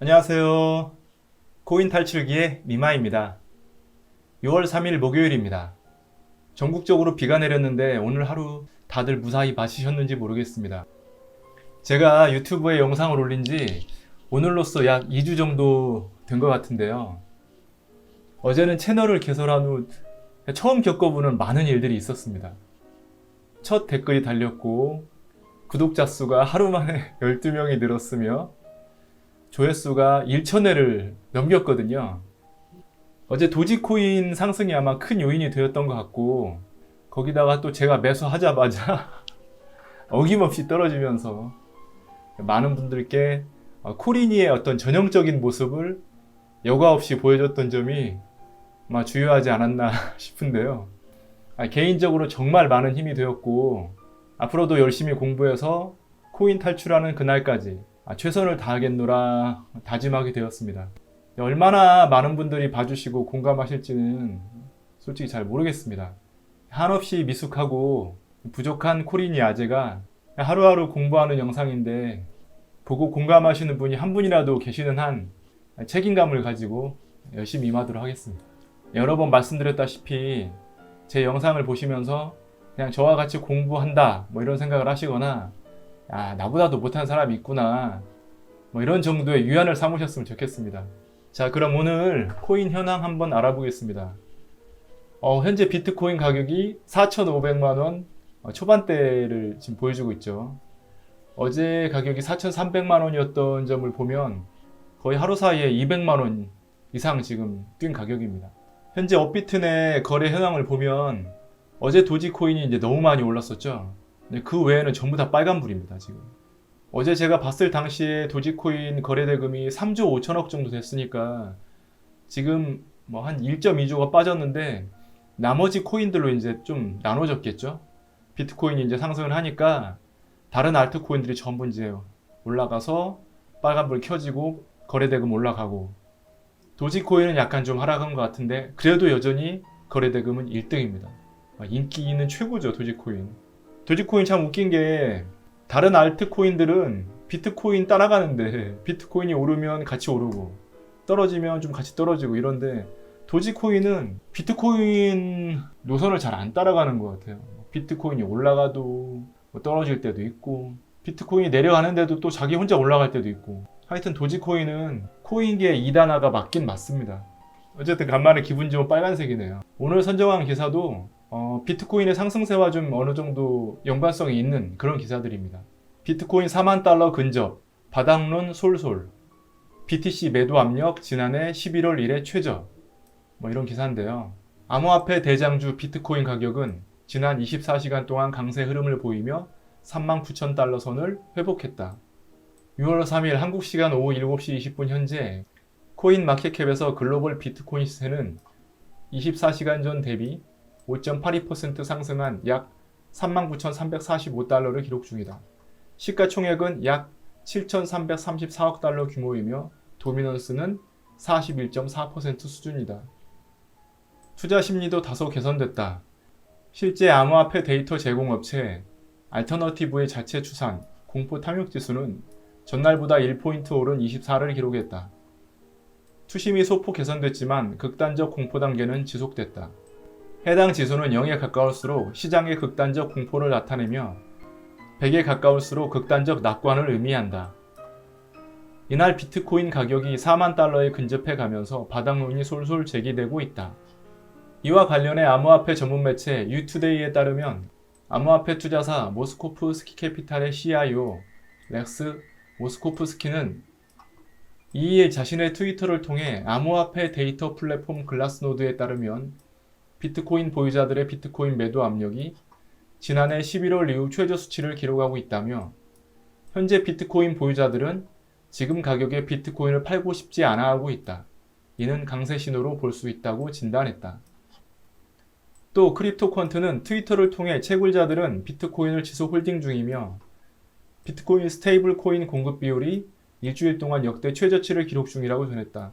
안녕하세요. 코인 탈출기의 미마입니다. 6월 3일 목요일입니다. 전국적으로 비가 내렸는데 오늘 하루 다들 무사히 마치셨는지 모르겠습니다. 제가 유튜브에 영상을 올린 지 오늘로써 약 2주 정도 된 것 같은데요. 어제는 채널을 개설한 후 처음 겪어보는 많은 일들이 있었습니다. 첫 댓글이 달렸고, 구독자 수가 하루 만에 12명이 늘었으며, 조회수가 1천회를 넘겼거든요. 어제 도지코인 상승이 아마 큰 요인이 되었던 것 같고, 거기다가 또 제가 매수하자마자 어김없이 떨어지면서 많은 분들께 어, 코리니의 어떤 전형적인 모습을 여과 없이 보여줬던 점이 아마 주요하지 않았나 싶은데요. 아, 개인적으로 정말 많은 힘이 되었고, 앞으로도 열심히 공부해서 코인 탈출하는 그날까지 아, 최선을 다하겠노라 다짐하게 되었습니다. 얼마나 많은 분들이 봐주시고 공감하실지는 솔직히 잘 모르겠습니다. 한없이 미숙하고 부족한 코린이 아재가 하루하루 공부하는 영상인데 보고 공감하시는 분이 한 분이라도 계시는 한 책임감을 가지고 열심히 임하도록 하겠습니다. 여러 번 말씀드렸다시피 제 영상을 보시면서 그냥 저와 같이 공부한다 뭐 이런 생각을 하시거나 아, 나보다도 못한 사람이 있구나. 뭐 이런 정도의 유안을 삼으셨으면 좋겠습니다. 자, 그럼 오늘 코인 현황 한번 알아보겠습니다. 어, 현재 비트코인 가격이 4,500만원 어, 초반대를 지금 보여주고 있죠. 어제 가격이 4,300만 원이었던 점을 보면 거의 하루 사이에 200만 원 이상 지금 뛴 가격입니다. 현재 업비트 내 거래 현황을 보면 어제 도지코인이 이제 너무 많이 올랐었죠. 근데 그 외에는 전부 다 빨간불입니다, 지금. 어제 제가 봤을 당시에 도지코인 거래 대금이 3조 5천억 정도 됐으니까 지금 뭐 한 1.2조가 빠졌는데 나머지 코인들로 이제 좀 나눠졌겠죠. 비트코인이 이제 상승을 하니까 다른 알트코인들이 전부 이제 올라가서 빨간불 켜지고 거래 대금 올라가고 도지코인은 약간 좀 하락한 것 같은데 그래도 여전히 거래 대금은 1등입니다. 인기 있는 최고죠, 도지코인. 도지코인 참 웃긴 게 다른 알트코인들은 비트코인 따라가는데 비트코인이 오르면 같이 오르고 떨어지면 좀 같이 떨어지고 이런데 도지코인은 비트코인 노선을 잘 안 따라가는 것 같아요. 비트코인이 올라가도 뭐 떨어질 때도 있고 비트코인이 내려가는데도 또 자기 혼자 올라갈 때도 있고 하여튼 도지코인은 코인계의 이단화가 맞긴 맞습니다. 어쨌든 간만에 기분 좋은 빨간색이네요. 오늘 선정한 기사도 어, 비트코인의 상승세와 좀 어느 정도 연관성이 있는 그런 기사들입니다. 비트코인 4만 달러 근접, 바닥론 솔솔, BTC 매도 압력 지난해 11월 이래 최저, 뭐 이런 기사인데요. 암호화폐 대장주 비트코인 가격은 지난 24시간 동안 강세 흐름을 보이며 3만 9천 달러 선을 회복했다. 6월 3일 한국 시간 오후 7시 20분 현재 코인 마켓캡에서 글로벌 비트코인 시세는 24시간 전 대비 5.82% 상승한 약 39,345달러를 기록 중이다. 시가총액은 약 7,334억 달러 규모이며 도미넌스는 41.4% 수준이다. 투자 심리도 다소 개선됐다. 실제 암호화폐 데이터 제공업체 알터너티브의 자체 추산 공포 탐욕 지수는 전날보다 1포인트 오른 24를 기록했다. 투심이 소폭 개선됐지만 극단적 공포 단계는 지속됐다. 해당 지수는 0에 가까울수록 시장의 극단적 공포를 나타내며 100에 가까울수록 극단적 낙관을 의미한다. 이날 비트코인 가격이 4만 달러에 근접해 가면서 바닥론이 솔솔 제기되고 있다. 이와 관련해 암호화폐 전문 매체 유투데이에 따르면 암호화폐 투자사 모스코프 스키 캐피탈의 CIO 렉스 모스코프스키는 2일 자신의 트위터를 통해 암호화폐 데이터 플랫폼 글라스노드에 따르면 비트코인 보유자들의 비트코인 매도 압력이 지난해 11월 이후 최저 수치를 기록하고 있다며 현재 비트코인 보유자들은 지금 가격에 비트코인을 팔고 싶지 않아 하고 있다. 이는 강세 신호로 볼 수 있다고 진단했다. 또 크립토 퀀트는 트위터를 통해 채굴자들은 비트코인을 지속 홀딩 중이며 비트코인 스테이블 코인 공급 비율이 일주일 동안 역대 최저치를 기록 중이라고 전했다.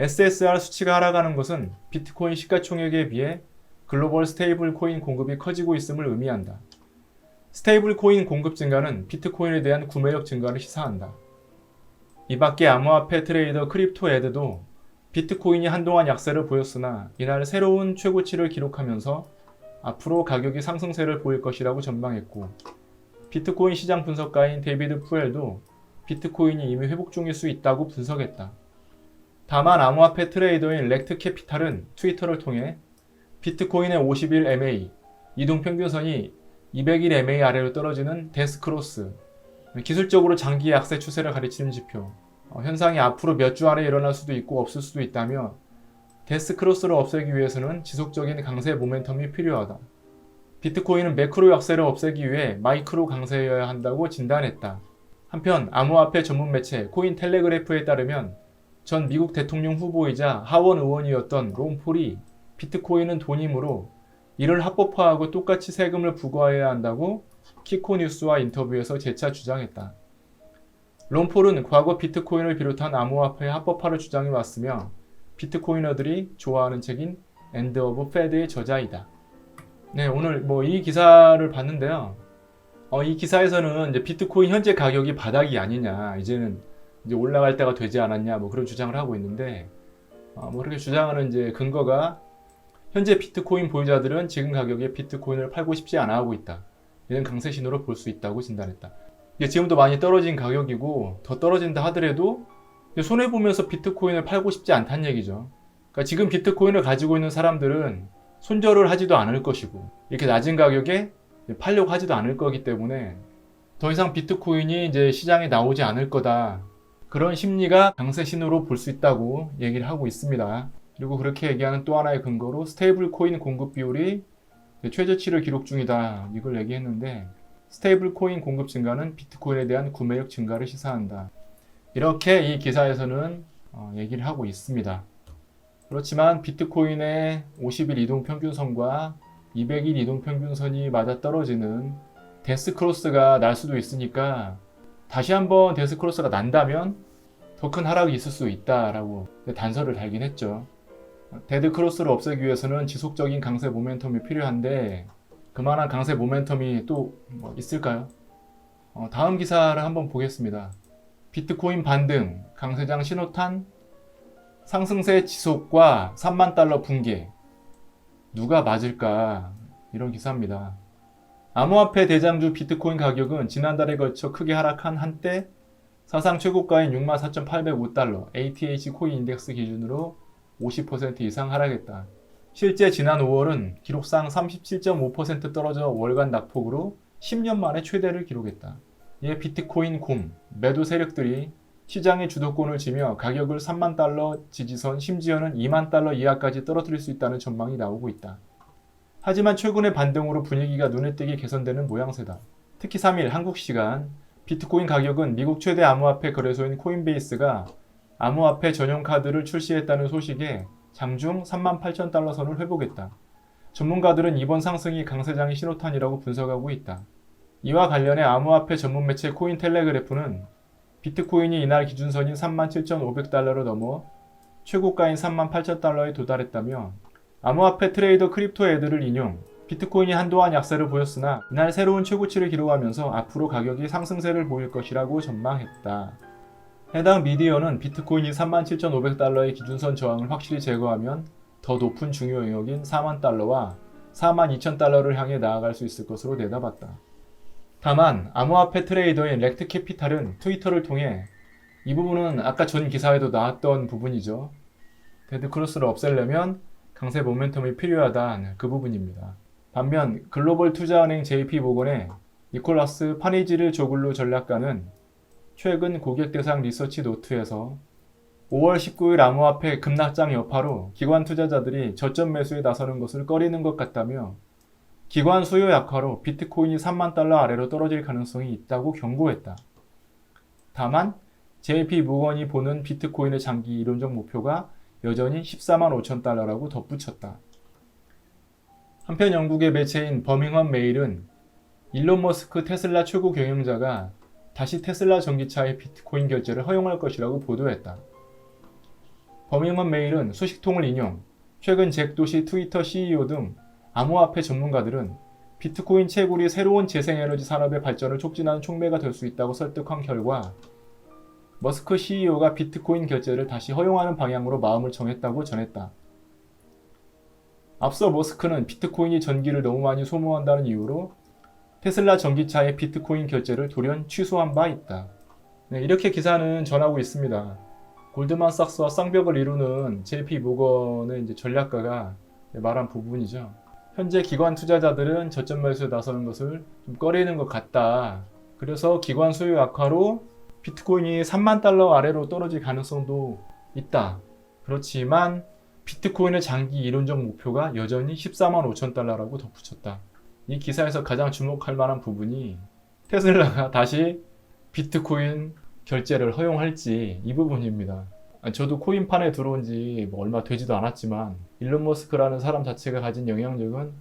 SSR 수치가 하락하는 것은 비트코인 시가총액에 비해 글로벌 스테이블 코인 공급이 커지고 있음을 의미한다. 스테이블 코인 공급 증가는 비트코인에 대한 구매력 증가를 시사한다. 이 밖에 암호화폐 트레이더 크립토 에드도 비트코인이 한동안 약세를 보였으나 이날 새로운 최고치를 기록하면서 앞으로 가격이 상승세를 보일 것이라고 전망했고 비트코인 시장 분석가인 데이비드 푸엘도 비트코인이 이미 회복 중일 수 있다고 분석했다. 다만 암호화폐 트레이더인 렉트 캐피탈은 트위터를 통해 비트코인의 50일 MA 이동 평균선이 200일 MA 아래로 떨어지는 데스크로스 기술적으로 장기 약세 추세를 가리치는 지표 어, 현상이 앞으로 몇 주 안에 일어날 수도 있고 없을 수도 있다며 데스크로스를 없애기 위해서는 지속적인 강세 모멘텀이 필요하다. 비트코인은 매크로 약세를 없애기 위해 마이크로 강세여야 한다고 진단했다. 한편 암호화폐 전문 매체 코인 텔레그래프에 따르면 전 미국 대통령 후보이자 하원 의원이었던 론 폴이 비트코인은 돈이므로 이를 합법화하고 똑같이 세금을 부과해야 한다고 키코 뉴스와 인터뷰에서 재차 주장했다. 론폴은 과거 비트코인을 비롯한 암호화폐 합법화를 주장해 왔으며 비트코이너들이 좋아하는 책인 엔드 오브 패드의 저자이다. 네, 오늘 뭐 이 기사를 봤는데요. 어, 이 기사에서는 이제 비트코인 현재 가격이 바닥이 아니냐, 이제는 이제 올라갈 때가 되지 않았냐, 뭐 그런 주장을 하고 있는데, 어, 뭐 그렇게 주장하는 이제 근거가 현재 비트코인 보유자들은 지금 가격에 비트코인을 팔고 싶지 않아 하고 있다. 이런 강세 신호로 볼 수 있다고 진단했다. 이게 지금도 많이 떨어진 가격이고 더 떨어진다 하더라도 손해 보면서 비트코인을 팔고 싶지 않다는 얘기죠. 그러니까 지금 비트코인을 가지고 있는 사람들은 손절을 하지도 않을 것이고 이렇게 낮은 가격에 팔려고 하지도 않을 거기 때문에 더 이상 비트코인이 이제 시장에 나오지 않을 거다. 그런 심리가 강세 신호로 볼 수 있다고 얘기를 하고 있습니다. 그리고 그렇게 얘기하는 또 하나의 근거로 스테이블 코인 공급 비율이 최저치를 기록 중이다. 이걸 얘기했는데 스테이블 코인 공급 증가는 비트코인에 대한 구매력 증가를 시사한다. 이렇게 이 기사에서는 어, 얘기를 하고 있습니다. 그렇지만 비트코인의 50일 이동 평균선과 200일 이동 평균선이 맞아 떨어지는 데스크로스가 날 수도 있으니까 다시 한번 데스크로스가 난다면 더 큰 하락이 있을 수 있다라고 단서를 달긴 했죠. 데드크로스를 없애기 위해서는 지속적인 강세 모멘텀이 필요한데 그만한 강세 모멘텀이 또뭐 있을까요? 어, 다음 기사를 한번 보겠습니다. 비트코인 반등, 강세장 신호탄, 상승세 지속과 3만 달러 붕괴. 누가 맞을까? 이런 기사입니다. 암호화폐 대장주 비트코인 가격은 지난달에 걸쳐 크게 하락한 한때 사상 최고가인 64,805달러 ATH 코인 인덱스 기준으로 50% 이상 하락했다. 실제 지난 5월은 기록상 37.5% 떨어져 월간 낙폭으로 10년 만에 최대를 기록했다. 이에 비트코인 곰, 매도 세력들이 시장의 주도권을 쥐며 가격을 3만 달러 지지선 심지어는 2만 달러 이하까지 떨어뜨릴 수 있다는 전망이 나오고 있다. 하지만 최근의 반등으로 분위기가 눈에 띄게 개선되는 모양새다. 특히 3일 한국 시간 비트코인 가격은 미국 최대 암호화폐 거래소인 코인베이스가 암호화폐 전용 카드를 출시했다는 소식에 장중 38,000달러 선을 회복했다. 전문가들은 이번 상승이 강세장의 신호탄이라고 분석하고 있다. 이와 관련해 암호화폐 전문 매체 코인텔레그래프는 비트코인이 이날 기준선인 37,500달러를 넘어 최고가인 38,000달러에 도달했다며 암호화폐 트레이더 크립토 애들을 인용 비트코인이 한동안 약세를 보였으나 이날 새로운 최고치를 기록하면서 앞으로 가격이 상승세를 보일 것이라고 전망했다. 해당 미디어는 비트코인이 37,500달러의 기준선 저항을 확실히 제거하면 더 높은 중요 영역인 4만 달러와 4만 2천 달러를 향해 나아갈 수 있을 것으로 내다봤다. 다만 암호화폐 트레이더인 렉트 캐피탈은 트위터를 통해 이 부분은 아까 전 기사에도 나왔던 부분이죠. 데드크로스를 없애려면 강세 모멘텀이 필요하다 그 부분입니다. 반면 글로벌 투자은행 JP모건의 니콜라스 파니지르 조글루 전략가는 최근 고객 대상 리서치 노트에서 5월 19일 암호화폐 급락장 여파로 기관 투자자들이 저점 매수에 나서는 것을 꺼리는 것 같다며 기관 수요 약화로 비트코인이 3만 달러 아래로 떨어질 가능성이 있다고 경고했다. 다만 JP 모건이 보는 비트코인의 장기 이론적 목표가 여전히 14만 5천 달러라고 덧붙였다. 한편 영국의 매체인 버밍엄 메일은 일론 머스크 테슬라 최고 경영자가 다시 테슬라 전기차의 비트코인 결제를 허용할 것이라고 보도했다. 버밍엄 메일은 수식통을 인용, 최근 잭 도시 트위터 CEO 등 암호화폐 전문가들은 비트코인 채굴이 새로운 재생에너지 산업의 발전을 촉진하는 촉매가 될 수 있다고 설득한 결과 머스크 CEO가 비트코인 결제를 다시 허용하는 방향으로 마음을 정했다고 전했다. 앞서 머스크는 비트코인이 전기를 너무 많이 소모한다는 이유로 테슬라 전기차의 비트코인 결제를 돌연 취소한 바 있다. 네, 이렇게 기사는 전하고 있습니다. 골드만삭스와 쌍벽을 이루는 JP 모건의 이제 전략가가 말한 부분이죠. 현재 기관 투자자들은 저점 매수에 나서는 것을 좀 꺼리는 것 같다. 그래서 기관 수요 악화로 비트코인이 3만 달러 아래로 떨어질 가능성도 있다. 그렇지만 비트코인의 장기 이론적 목표가 여전히 14만 5천 달러라고 덧붙였다. 이 기사에서 가장 주목할 만한 부분이 테슬라가 다시 비트코인 결제를 허용할지 이 부분입니다. 아, 저도 코인판에 들어온 지 뭐 얼마 되지도 않았지만 일론 머스크라는 사람 자체가 가진 영향력은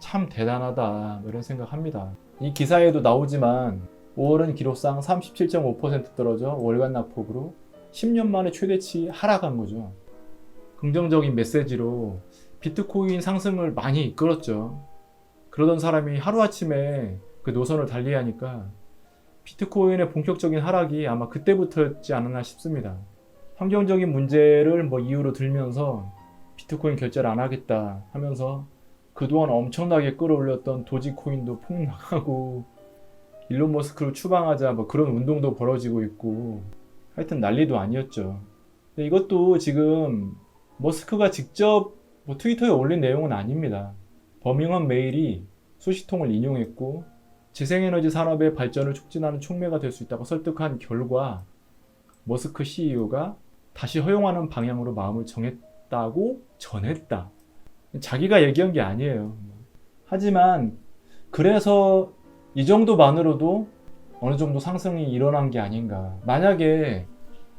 참 대단하다 뭐 이런 생각합니다. 이 기사에도 나오지만 5월은 기록상 37.5% 떨어져 월간 낙폭으로 10년 만에 최대치 하락한 거죠. 긍정적인 메시지로 비트코인 상승을 많이 이끌었죠. 그러던 사람이 하루아침에 그 노선을 달리하니까 비트코인의 본격적인 하락이 아마 그때부터였지 않았나 싶습니다. 환경적인 문제를 뭐 이유로 들면서 비트코인 결제를 안 하겠다 하면서 그동안 엄청나게 끌어올렸던 도지코인도 폭락하고 일론 머스크를 추방하자 뭐 그런 운동도 벌어지고 있고 하여튼 난리도 아니었죠. 근데 이것도 지금 머스크가 직접 뭐 트위터에 올린 내용은 아닙니다. 버밍엄 메일이 수시통을 인용했고 재생에너지 산업의 발전을 촉진하는 촉매가 될 수 있다고 설득한 결과 머스크 CEO가 다시 허용하는 방향으로 마음을 정했다고 전했다. 자기가 얘기한 게 아니에요. 하지만 그래서 이 정도만으로도 어느 정도 상승이 일어난 게 아닌가. 만약에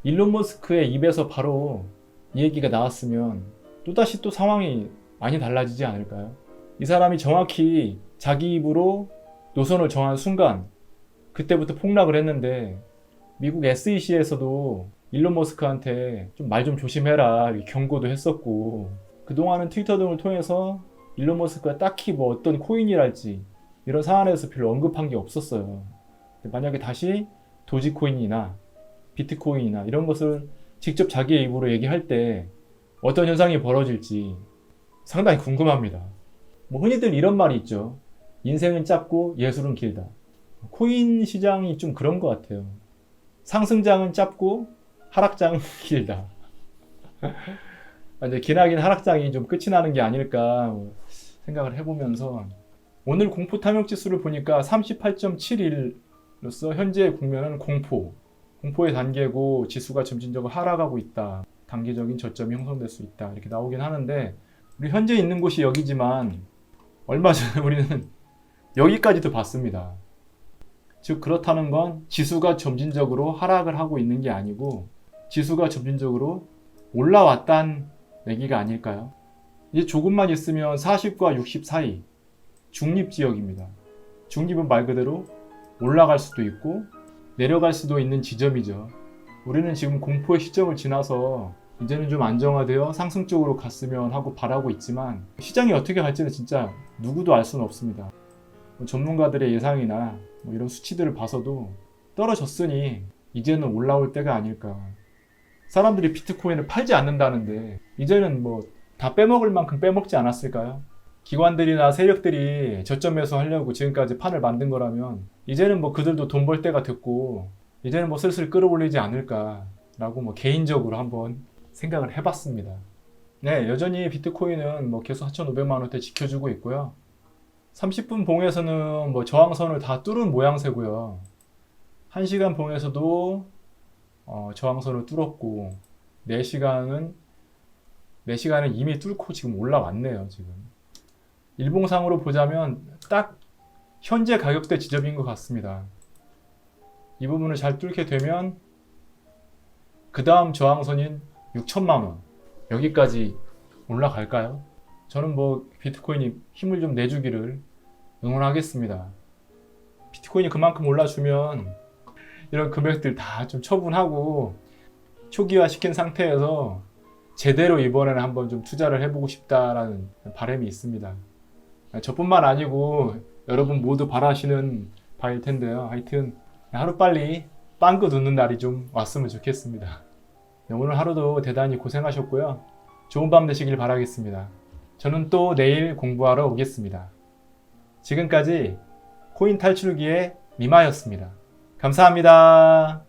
일론 머스크의 입에서 바로 이 얘기가 나왔으면 또다시 또 상황이 많이 달라지지 않을까요? 이 사람이 정확히 자기 입으로 노선을 정한 순간 그때부터 폭락을 했는데 미국 SEC에서도 일론 머스크한테 좀 말좀 조심해라 이렇게 경고도 했었고 그동안은 트위터 등을 통해서 일론 머스크가 딱히 뭐 어떤 코인이랄지 이런 사안에서 별로 언급한 게 없었어요. 만약에 다시 도지코인이나 비트코인이나 이런 것을 직접 자기의 입으로 얘기할 때 어떤 현상이 벌어질지 상당히 궁금합니다. 뭐 흔히들 이런 말이 있죠. 인생은 짧고 예술은 길다. 코인 시장이 좀 그런 것 같아요. 상승장은 짧고 하락장은 길다. 이제 기나긴 하락장이 좀 끝이 나는 게 아닐까 뭐 생각을 해보면서 오늘 공포 탐욕 지수를 보니까 38.71로서 현재 국면은 공포, 공포의 단계고 지수가 점진적으로 하락하고 있다. 단기적인 저점이 형성될 수 있다. 이렇게 나오긴 하는데 우리 현재 있는 곳이 여기지만 얼마 전에 우리는 여기까지도 봤습니다. 즉 그렇다는 건 지수가 점진적으로 하락을 하고 있는 게 아니고 지수가 점진적으로 올라왔다는 얘기가 아닐까요? 이제 조금만 있으면 40과 60 사이 중립 지역입니다. 중립은 말 그대로 올라갈 수도 있고 내려갈 수도 있는 지점이죠. 우리는 지금 공포의 시점을 지나서 이제는 좀 안정화되어 상승 쪽으로 갔으면 하고 바라고 있지만 시장이 어떻게 갈지는 진짜 누구도 알 수는 없습니다. 뭐 전문가들의 예상이나 뭐 이런 수치들을 봐서도 떨어졌으니 이제는 올라올 때가 아닐까. 사람들이 비트코인을 팔지 않는다는데 이제는 뭐 다 빼먹을 만큼 빼먹지 않았을까요? 기관들이나 세력들이 저점 매수하려고 지금까지 판을 만든 거라면 이제는 뭐 그들도 돈 벌 때가 됐고 이제는 뭐 슬슬 끌어올리지 않을까라고 뭐 개인적으로 한번 생각을 해봤습니다. 네, 여전히 비트코인은 뭐 계속 4,500만 원대 지켜주고 있고요. 30분 봉에서는 뭐 저항선을 다 뚫은 모양새고요. 1시간 봉에서도 어, 저항선을 뚫었고 4시간은 4시간은 이미 뚫고 지금 올라왔네요, 지금. 일봉상으로 보자면 딱 현재 가격대 지점인 것 같습니다. 이 부분을 잘 뚫게 되면 그 다음 저항선인 6천만 원 여기까지 올라갈까요? 저는 뭐 비트코인이 힘을 좀 내주기를 응원하겠습니다. 비트코인이 그만큼 올라주면 이런 금액들 다 좀 처분하고 초기화 시킨 상태에서 제대로 이번에는 한번 좀 투자를 해보고 싶다라는 바람이 있습니다. 저뿐만 아니고 여러분 모두 바라시는 바일 텐데요. 하여튼 하루빨리 빵긋 웃는 날이 좀 왔으면 좋겠습니다. 네, 오늘 하루도 대단히 고생하셨고요. 좋은 밤 되시길 바라겠습니다. 저는 또 내일 공부하러 오겠습니다. 지금까지 코인 탈출기의 미마였습니다. 감사합니다.